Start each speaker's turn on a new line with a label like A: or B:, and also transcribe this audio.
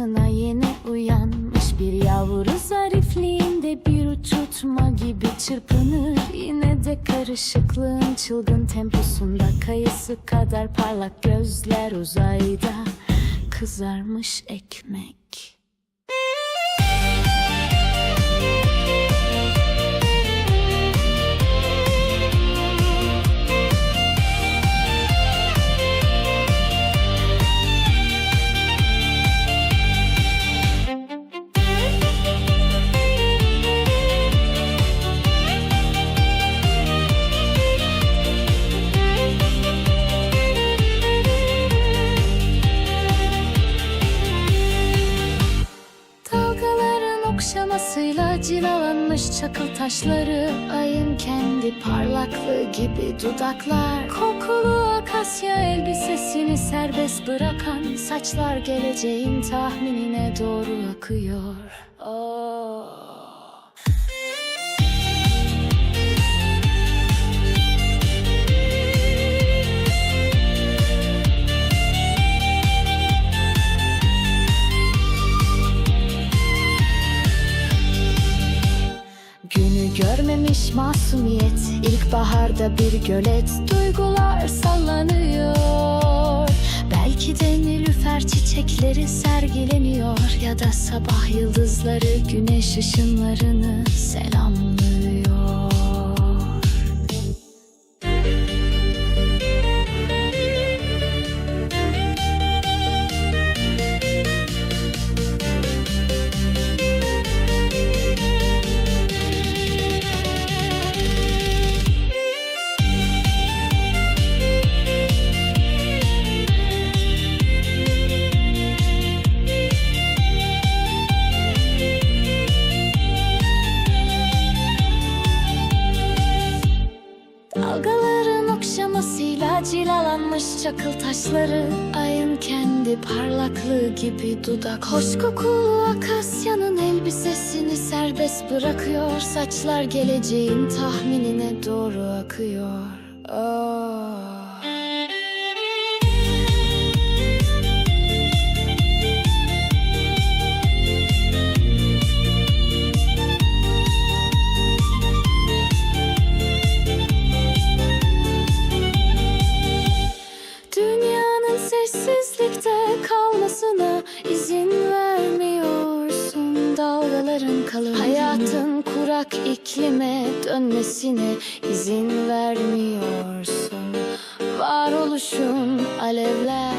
A: kucaklamasına yeni uyanmış bir yavru zarifliğinde bir uçurtma gibi çırpınır. Yine de karışıklığın çılgın temposunda kayısı kadar parlak gözler uzayda kızarmış ekmek cilalanmış çakıl taşları Ayın kendi parlaklığı gibi dudaklar Kokulu akasya elbisesini serbest bırakan Saçlar geleceğin tahminine doğru akıyor Oh. Görmemiş masumiyet. İlkbaharda bir gölet Duygular sallanıyor. Belki de nilüfer çiçekleri sergileniyor. Ya da sabah yıldızları güneş ışınlarını selamlıyor cilalanmış çakıl taşları Ayın kendi parlaklığı gibi dudak. Hoş kokulu akasyanın elbisesini serbest bırakıyor. Saçlar geleceğin tahminine doğru akıyor. Oh. Dalgaların kalır Hayatın kurak iklime dönmesine izin vermiyorsun. Varoluşun alevler